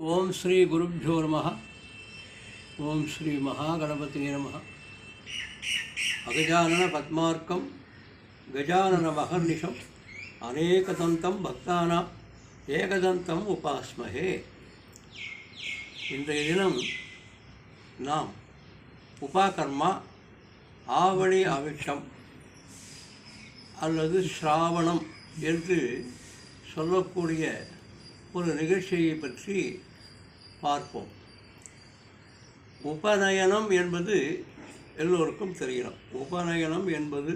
ஓம் ஸ்ரீ குருப்ஜோ நம ஓம் ஸ்ரீ மகாகணபதி நம அகஜானன பத்மார்க்கம் கஜானன மகர்நிஷம் அநேகதந்தம் பக்தானாம் ஏகதந்தம் உபாஸ்மகே இன்றைய தினம் நாம் உபாகர்மா ஆவணி அவிட்டம் அல்லது ஸ்ராவணம் என்று சொல்லக்கூடிய ஒரு நிகழ்ச்சியை பற்றி பார்ப்போம். உபநயனம் என்பது எல்லோருக்கும் தெரியணும் உபநயனம் என்பது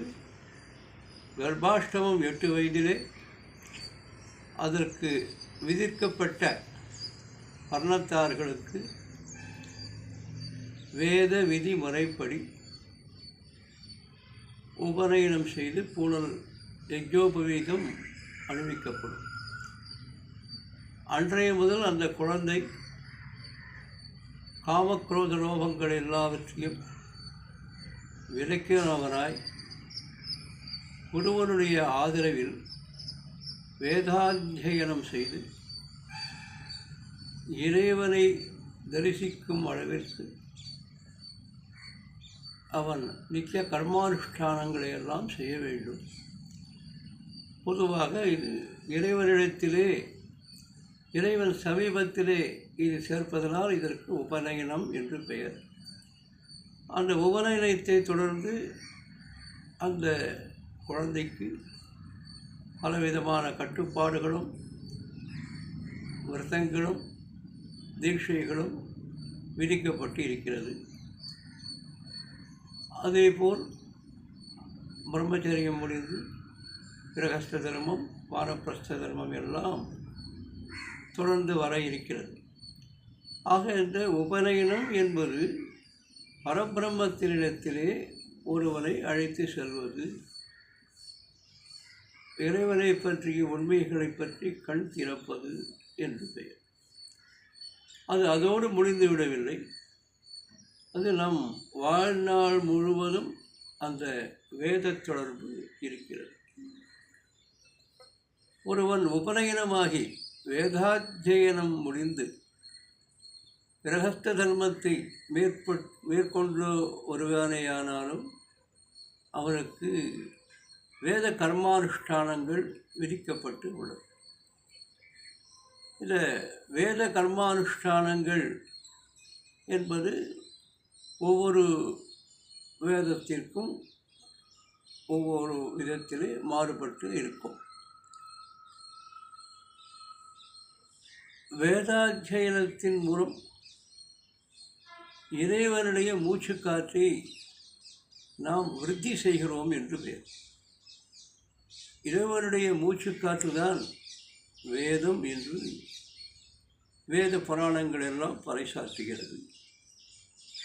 கர்ப்பாஷ்டமம் எட்டு வயதிலே அதற்கு விதிக்கப்பட்ட வர்ணத்தார்களுக்கு வேத விதி முறைப்படி உபநயனம் செய்து பூணல் யஜ்ஜோபவீதம் அணிவிக்கப்படும் அன்றைய முதல் அந்த குழந்தை காமக்ரோத லோபங்கள் எல்லாவற்றையும் விலக்கினவனாய் குருவனுடைய ஆதரவில் வேதாத்தியனம் செய்து இறைவனை தரிசிக்கும் அளவிற்கு அவன் நித்திய கர்மானுஷ்டானங்களை எல்லாம் செய்ய வேண்டும். பொதுவாக இது இறைவனிடத்திலே இறைவன் சமீபத்திலே இது சேர்ப்பதனால் இதற்கு உபநயனம் என்று பெயர். அந்த உபநயனத்தை தொடர்ந்து அந்த குழந்தைக்கு பலவிதமான கட்டுப்பாடுகளும் விரதங்களும் தீட்சைகளும் விதிக்கப்பட்டு இருக்கிறது. அதேபோல் பிரம்மச்சரியம் முடிந்து கிரகஸ்த தர்மம் வானப்பிரஸ்த தர்மம் எல்லாம் தொடர்ந்து வர இருக்கிறது. ஆக இந்த உபநயனம் என்பது பரபிரம்மத்தினிடத்திலே ஒருவனை அழைத்து செல்வது இறைவனை பற்றிய உண்மைகளை பற்றி கண் திறப்பது என்று பெயர். அது அதோடு முடிந்து விடவில்லை. அது நம் வாழ்நாள் முழுவதும் அந்த வேத தொடர்பு இருக்கிறது. ஒருவன் உபநயனமாகி வேதாத்தியனம் முடிந்து கிரகஸ்த தர்மத்தை மேற்பட் மேற்கொண்டு வருவானேயானாலும் அவனுக்கு வேத கர்மானுஷ்டானங்கள் விதிக்கப்பட்டு உள்ளது. இந்த வேத கர்மானுஷ்டானங்கள் என்பது ஒவ்வொரு வேதத்திற்கும் ஒவ்வொரு விதத்திலே மாறுபட்டு இருக்கும். வேதாத்தியனத்தின் மூலம் இறைவனுடைய மூச்சுக்காற்றை நாம் விருத்தி செய்கிறோம் என்று பெயர். இறைவனுடைய மூச்சுக்காற்று தான் வேதம் என்று வேத புராணங்கள் எல்லாம் பறைசாற்றுகிறது.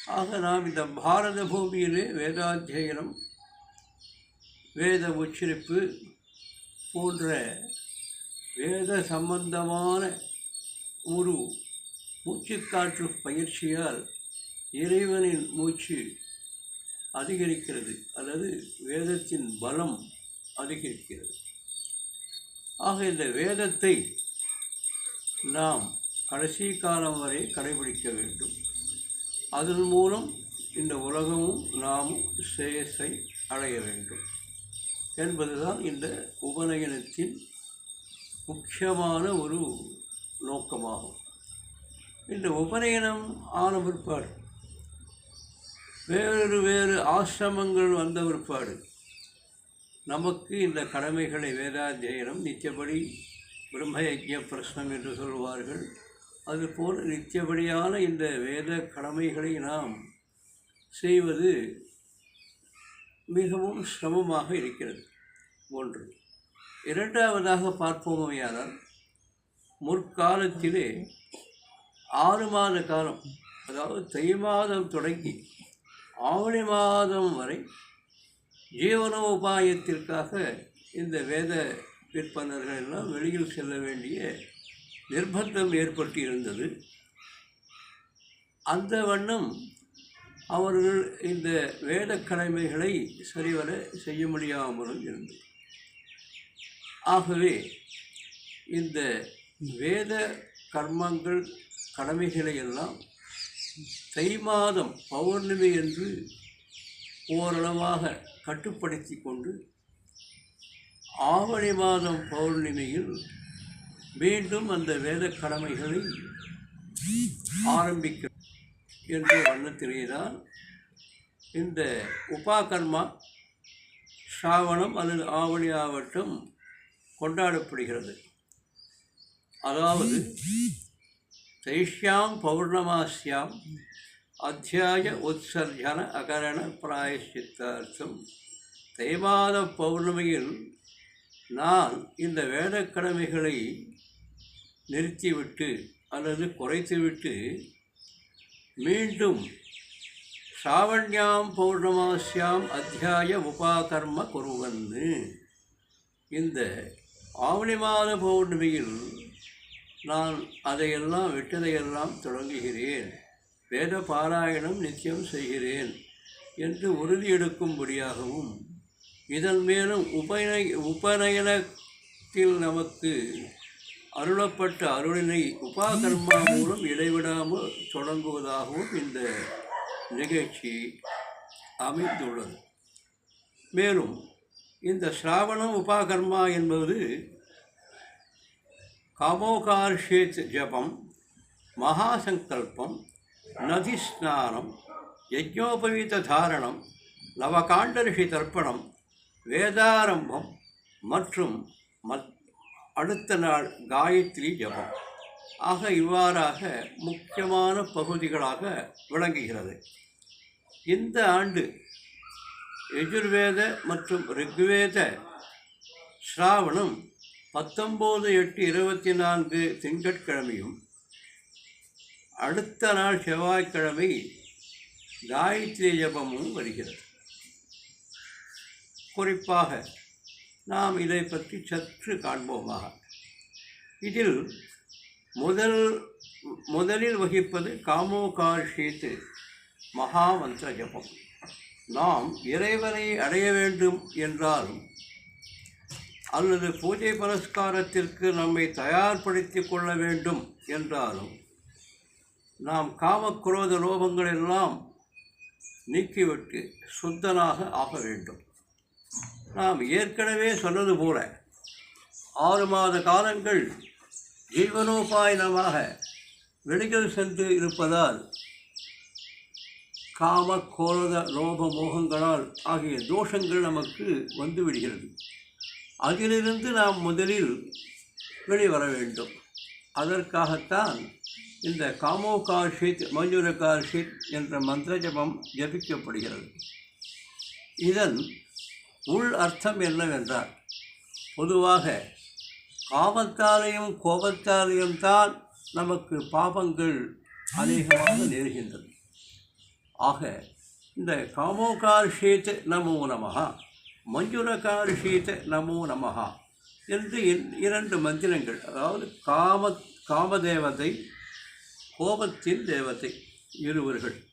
ஆக நாம் இந்த பாரத பூமியிலே வேதாத்தியனம் வேத உச்சரிப்பு போன்ற வேத சம்பந்தமான ஒரு மூச்சுக்காற்று பயிற்சியால் இறைவனின் மூச்சு அதிகரிக்கிறது அல்லது வேதத்தின் பலம் அதிகரிக்கிறது. ஆக இந்த வேதத்தை நாம் கடைசி காலம் வரை கடைபிடிக்க வேண்டும். அதன் மூலம் இந்த உலகமும் நாமும் சேசை அடைய வேண்டும் என்பதுதான் இந்த உபநயனத்தின் முக்கியமான ஒரு நோக்கமாகும். இந்த உபநயனம் ஆன பிற்பாடு. வேறு வேறு ஆசிரமங்கள் வந்த பிற்பாடு. நமக்கு இந்த கடமைகளை வேதாத்தியனம் நித்தியபடி பிரம்மயஜ்ய பிரஸ்னம் என்று சொல்வார்கள். அதுபோல் நித்தியபடியான இந்த வேத கடமைகளை நாம் செய்வது மிகவும் சிரமமாக இருக்கிறது. ஒன்று. இரண்டாவதாக பார்ப்போமையானால் முற்காலத்திலே ஆறு மாத காலம் அதாவது தை மாதம் தொடங்கி ஆவணி மாதம் வரை ஜீவனோபாயத்திற்காக இந்த வேத விற்பனர்கள் எல்லாம் வெளியில் செல்ல வேண்டிய நிர்பந்தம் ஏற்பட்டு இருந்தது அந்த வண்ணம் அவர்கள் இந்த வேத கடமைகளை சரிவர செய்ய முடியாமலும் இருந்தது. ஆகவே இந்த வேத கர்மங்கள் கடமைகளை எல்லாம் தை மாதம் பௌர்ணமி என்று ஓரளவாக கட்டுப்படுத்தி கொண்டு ஆவணி மாதம் பௌர்ணமியில் மீண்டும் அந்த வேத கடமைகளை ஆரம்பிக்க என்ற வண்ணத்திலேதான் இந்த உபாகர்மா ஸ்ராவணம் அல்லது ஆவணி ஆவட்டம் கொண்டாடப்படுகிறது. அதாவது தைஷ்யாம் பௌர்ணமாஸ்யாம் அத்தியாய உத்சர்ஜன அகரண பிராயஷ்சித்தார்த்தம் தை பௌர்ணமியில் நான் இந்த வேதக்கடமைகளை நிறுத்திவிட்டு அல்லது குறைத்துவிட்டு மீண்டும் சாவண்யாம் பௌர்ணமாஸ்யாம் அத்தியாய உபாகர்ம குருவன்னு. இந்த ஆவணி மாத பௌர்ணமியில் நான் அதையெல்லாம் விட்டதையெல்லாம் தொடங்குகிறேன். வேத பாராயணம் நித்தியம் செய்கிறேன் என்று உறுதி எடுக்கும்படியாகவும் இதன் மேலும் உபநய உபநயனத்தில் நமக்கு அருளப்பட்ட அருளினை உபாகர்மா மூலம் இடைவிடாமல் தொடங்குவதாகவும் இந்த நிகழ்ச்சி அமைந்துள்ளது. மேலும் இந்த ஸ்ராவணம் உபாகர்மா என்பது கமோகார்ஷேத் ஜபம் மகாசங்கல்பம் நதி ஸ்நானம் யஜ்ஞோபவீத தாரணம் நவகாண்டரிஷி தர்ப்பணம் வேதாரம்பம் மற்றும் மத் அடுத்த நாள் காயத்ரி ஜபம். ஆக இவ்வாறாக முக்கியமான பகுதிகளாக விளங்குகிறது. இந்த ஆண்டு எஜுர்வேத மற்றும் ரிக்வேத ஸ்ராவணம் பத்தொம்போது எட்டு இருபத்தி நான்கு திங்கட்கிழமையும் அடுத்த நாள் செவ்வாய்க்கிழமை காயத்ரி ஜபமும் வருகிறது. குறிப்பாக நாம் இதை பற்றி சற்று காண்போமாக. இதில் முதல் முதலில் வகிப்பது காமோகார்ஷீத்து மகாமந்திர ஜபம். நாம் இறைவனை அடைய வேண்டும் என்றாலும் அல்லது பூஜை புரஸ்காரத்திற்கு நம்மை தயார்படுத்தி கொள்ள வேண்டும் என்றாலும் நாம் காமக்ரோத லோபங்கள் எல்லாம் நீக்கிவிட்டு சுத்தனாக ஆக வேண்டும். நாம் ஏற்கனவே சொன்னது போல ஆறு மாத காலங்கள் ஜீவனோபாயனமாக வெளியில் சென்று இருப்பதால் காம கோரத லோப மோகங்களால் ஆகிய தோஷங்கள் நமக்கு வந்துவிடுகிறது அதிலிருந்து நாம் முதலில் வெளிவர வேண்டும் அதற்காகத்தான் இந்த காமோ கார்ஷித் மஞ்சுர கார்ஷித் என்ற மந்திர ஜபம் ஜபிக்கப்படுகிறது. இதன் உள் அர்த்தம் என்னவென்றால் பொதுவாக காமத்தாலேயும் கோபத்தாலேயும் தான் நமக்கு பாபங்கள் அநேகமாக நேருகின்றது. ஆக இந்த காமோகார்ஷேத் நமோ நமகா மஞ்சுரகார்ஷேத் நமோ நமஹா. என்று இரண்டு மந்திரங்கள் அதாவது காம காமதேவதை கோபத்தின் தேவதை இருவர்கள்.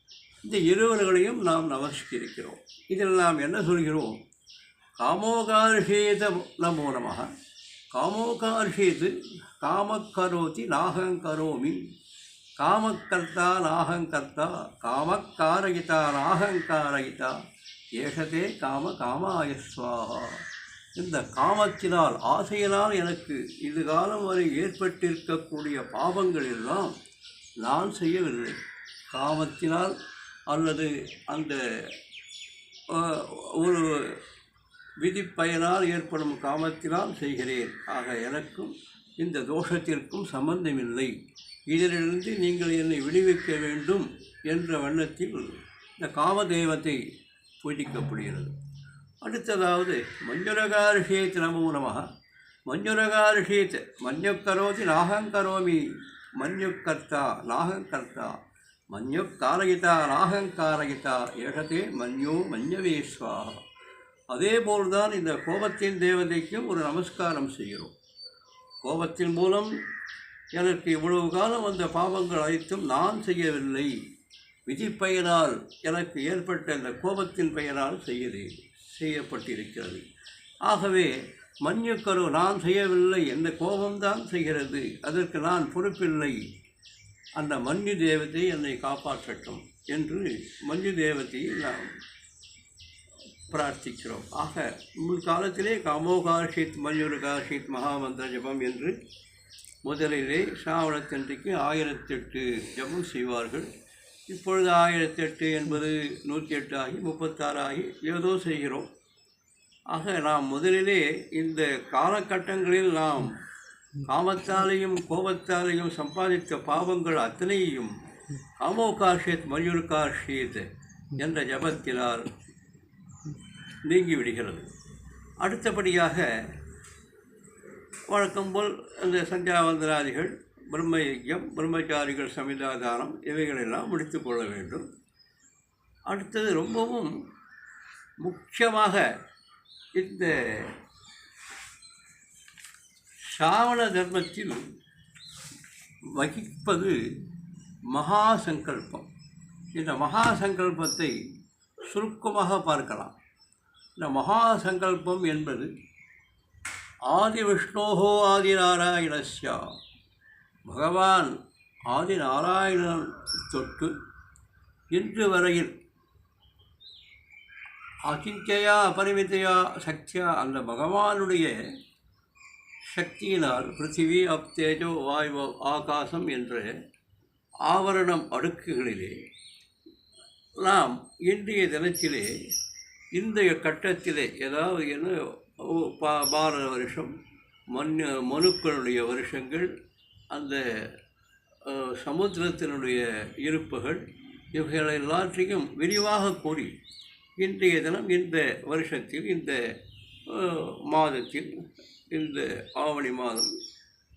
இந்த இருவர்களையும் நாம் நமஸ்கரிக்கிறோம். இதில் நாம் என்ன சொல்கிறோம்? காமோகார்ஷேத நமோ நமக காமோகார்ஷேத் காமக்கரோதி நாகங்கரோமி. காமக்கர்த்தா நாகங்கர்த்தா காமக்காரகிதா நாகங்காரகிதா. ஏகதே காம காமாயஸ்வாகா இந்த காமத்தினால் ஆசையினால் எனக்கு இது காலம் வரை ஏற்பட்டிருக்கக்கூடிய பாவங்கள் எல்லாம் நான் செய்யவில்லை. காமத்தினால் அல்லது அந்த ஒரு விதிப்பயனால் ஏற்படும் காமத்தினால் செய்கிறேன். ஆக எனக்கும் இந்த தோஷத்திற்கும் சம்பந்தமில்லை. இதிலிருந்து நீங்கள் என்னை விடுவிக்க வேண்டும் என்ற வண்ணத்தில் இந்த காமதேவத்தை பூஜிக்கப்படுகிறது அடுத்ததாவது மஞ்சுரகாரிஷேத் நமோ நமः மஞ்சுரகாரிஷேத் மஞ்சுக்கரோதி நாகங்கரோமி மஞ்சுக்கர்த்தா நாகங்கர்த்தா மஞ்சுக்காரகிதா நாகங்காரகிதா ஏகதே மஞ்சோ மஞ்சவேஸ்வா அதே போல்தான் இந்த கோபத்தின் தேவதைக்கும் ஒரு நமஸ்காரம் செய்கிறோம். கோபத்தின் மூலம் எனக்கு இவ்வளவு காலம் வந்த பாவங்கள் அனைத்தும் நான் செய்யவில்லை. விதிப்பயனால் எனக்கு ஏற்பட்ட இந்த கோபத்தின் பெயரால் செய்கிறேன் செய்யப்பட்டிருக்கிறது. ஆகவே மன்யுக்கரு நான் செய்யவில்லை எந்த கோபம்தான் செய்கிறது அதற்கு நான் பொறுப்பில்லை. அந்த மஞ்சு தேவதை என்னை காப்பாற்றட்டும் என்று மஞ்சு தேவதையை நாம் பிரார்த்திக்கிறோம். ஆக முன்காலத்திலே காமோகாஷித் மயூரகாஷித் மகாமந்திர ஜபம் என்று முதலிலே சாவணத்தன்றைக்கு ஆயிரத்தெட்டு ஜபம் செய்வார்கள். இப்பொழுது ஆயிரத்தெட்டு என்பது நூற்றி எட்டு ஆகி முப்பத்தாறு ஆகி ஏதோ செய்கிறோம். ஆக நாம் முதலிலே இந்த காலகட்டங்களில் நாம் காமத்தாலேயும் கோபத்தாலேயும் சம்பாதித்த பாவங்கள் அத்தனையும் காமோகாஷித் மயூர்காஷித் என்ற ஜபத்தினால் நீங்கிவிடுகிறது. அடுத்தபடியாக வழக்கம் போல் அந்த சந்தியாவந்தராதிகள் பிரம்ம யஜ்யம் பிரம்மச்சாரிகள் சமிதாதானம் இவைகளெல்லாம் முடித்து கொள்ள வேண்டும். அடுத்தது ரொம்பவும் முக்கியமாக இந்த சாவண தர்மத்தில் வகிப்பது மகா சங்கல்பம் இந்த மகா சங்கல்பத்தை சுருக்கமாக பார்க்கலாம். இந்த மகா சங்கல்பம் என்பது ஆதி விஷ்ணோகோ ஆதி நாராயணஸ்யா பகவான் ஆதி நாராயணன் தொட்டு இன்று வரையில் அகிஞ்சையா அபரிமிதையா சக்தியா அந்த பகவானுடைய சக்தியினால் பிருத்திவி அப் தேஜோ வாயு ஆகாசம் என்ற ஆவரணம் அடுக்குகளிலே நாம் இன்றைய தினத்திலே இந்த கட்டத்திலே ஏதாவது என்ன பாரத வருஷம் மண் மனுக்களுடைய வருஷங்கள் அந்த சமுத்திரத்தினுடைய இருப்புகள் இவைகள் எல்லாற்றையும் விரிவாக கூறி இன்றைய தினம் இந்த வருஷத்தில் இந்த மாதத்தில் இந்த ஆவணி மாதம்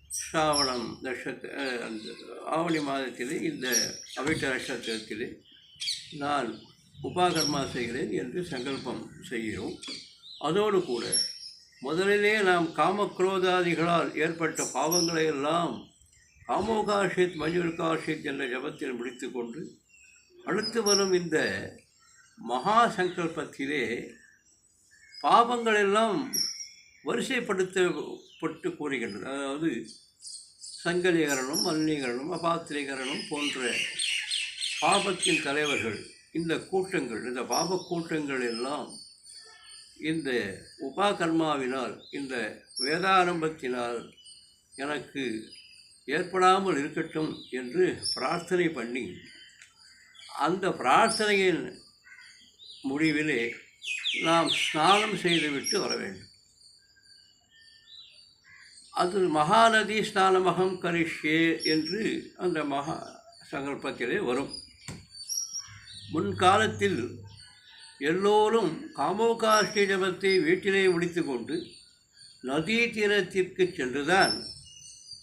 ஸ்ராவணம் நட்சத்திர அந்த ஆவணி மாதத்திலே இந்த அவிட்ட நட்சத்திரத்திலே நான் உபாகர்மா செய்கிறேன் என்று சங்கல்பம் செய்கிறோம். அதோடு கூட முதலிலே நாம் காமக்ரோதாதிகளால் ஏற்பட்ட பாவங்களை எல்லாம் காமோகாஷித் மயூர்காஷித் என்ற ஜபத்தில் முடித்துக்கொண்டு அடுத்து வரும் இந்த மகா சங்கல்பத்திலே பாபங்களெல்லாம் வரிசைப்படுத்தப்பட்டு கூறுகின்றது. அதாவது சங்கலீகரணம் மலினீகரணம் அபாத்திரீகரணம் போன்ற பாபத்தின் தலைவர்கள் இந்த கூட்டங்கள் இந்த பாப கூட்டங்கள் எல்லாம் இந்த உபாகர்மாவினால் இந்த வேதாரம்பத்தினால் எனக்கு ஏற்படாமல் இருக்கட்டும் என்று பிரார்த்தனை பண்ணி அந்த பிரார்த்தனையின் முடிவிலே நாம் ஸ்நானம் செய்துவிட்டு வர வேண்டும். அது மகாநதி ஸ்நானமகம் கரிஷ்யே என்று அந்த மகா சங்கல்பத்திலே வரும். முன்காலத்தில் எல்லோரும் காமோகாஷ்டி ஜபத்தை வீட்டிலே முடித்துக்கொண்டு நதி தீரத்திற்கு சென்றுதான்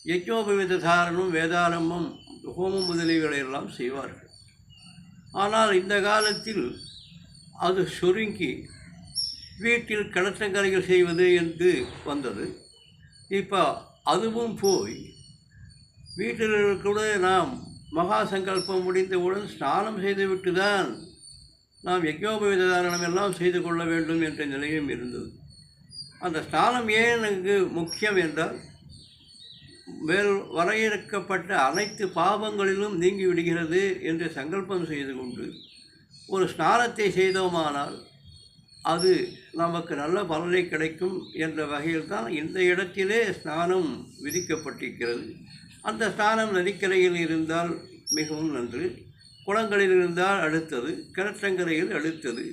யஜ்னோபவித தாரணம் வேதாரம்பம் ஹோமம் முதலியவைகளை எல்லாம் செய்வார்கள். ஆனால் இந்த காலத்தில் அது சுருங்கி வீட்டில் கிணற்றங்கரைகள் செய்வது என்று வந்தது. இப்போ அதுவும் போய் வீட்டில் கூட நாம் மகா சங்கல்பம் முடிந்தவுடன் ஸ்நானம் செய்துவிட்டு தான் நாம் யஜ்னோபவித தாரணம் எல்லாம் செய்து கொள்ள வேண்டும் என்ற நிலையும் இருந்தது. அந்த ஸ்நானம் ஏன் எனக்கு முக்கியம் என்றால் மேல் வரையறுக்கப்பட்ட அனைத்து பாவங்களிலும் நீங்கி விடுகிறது என்று சங்கல்பம் செய்து கொண்டு ஒரு ஸ்நானத்தை செய்தோமானால் அது நமக்கு நல்ல பலனை கிடைக்கும் என்ற வகையில் தான் இந்த இடத்திலே ஸ்நானம் விதிக்கப்பட்டிருக்கிறது. அந்த ஸ்நானம் நதிக்கரையில் இருந்தால் மிகவும் நன்று குளங்களில் இருந்தால் அடுத்தது கிணற்றங்கரையில் அடுத்தது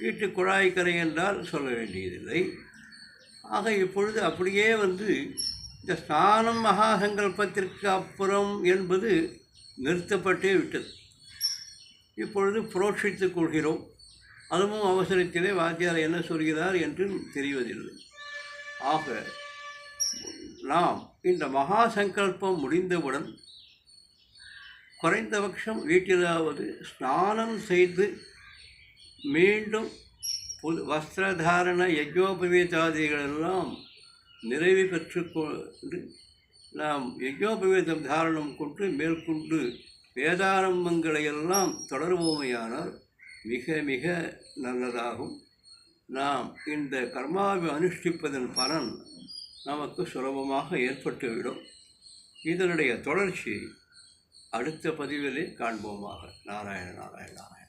வீட்டு குழாய்க்கரை என்றால் சொல்ல வேண்டியதில்லை. ஆக இப்பொழுது அப்படியே வந்து இந்த ஸ்நானம் மகா சங்கல்பத்திற்கு அப்புறம் என்பது நிறுத்தப்பட்டே விட்டது. இப்பொழுது புரோட்சித்துக் கொள்கிறோம். அதுவும் அவசரத்திலே வாத்தியார் என்ன சொல்கிறார் என்றும் தெரிவதில்லை. ஆக நாம் இந்த மகா சங்கல்பம் முடிந்தவுடன் குறைந்தபட்சம் வீட்டிலாவது ஸ்நானம் செய்து மீண்டும் புது வஸ்திரதாரண யஜ்னோபவீதாதிகளெல்லாம் நிறைவு பெற்றுக்கொண்டு நாம் யஜ்னோபவீதம் தாரணம் கொண்டு மேற்கொண்டு வேதாரம்பங்களை எல்லாம் தொடர்வோமையானால் மிக மிக நல்லதாகும். நாம் இந்த கர்மாவை அனுஷ்டிப்பதன் பலன் நமக்கு சுலபமாக ஏற்பட்டுவிடும். இதனுடைய தொடர்ச்சி அடுத்த பதிவிலே காண்போமாக. நாராயண நாராயண நாராயண.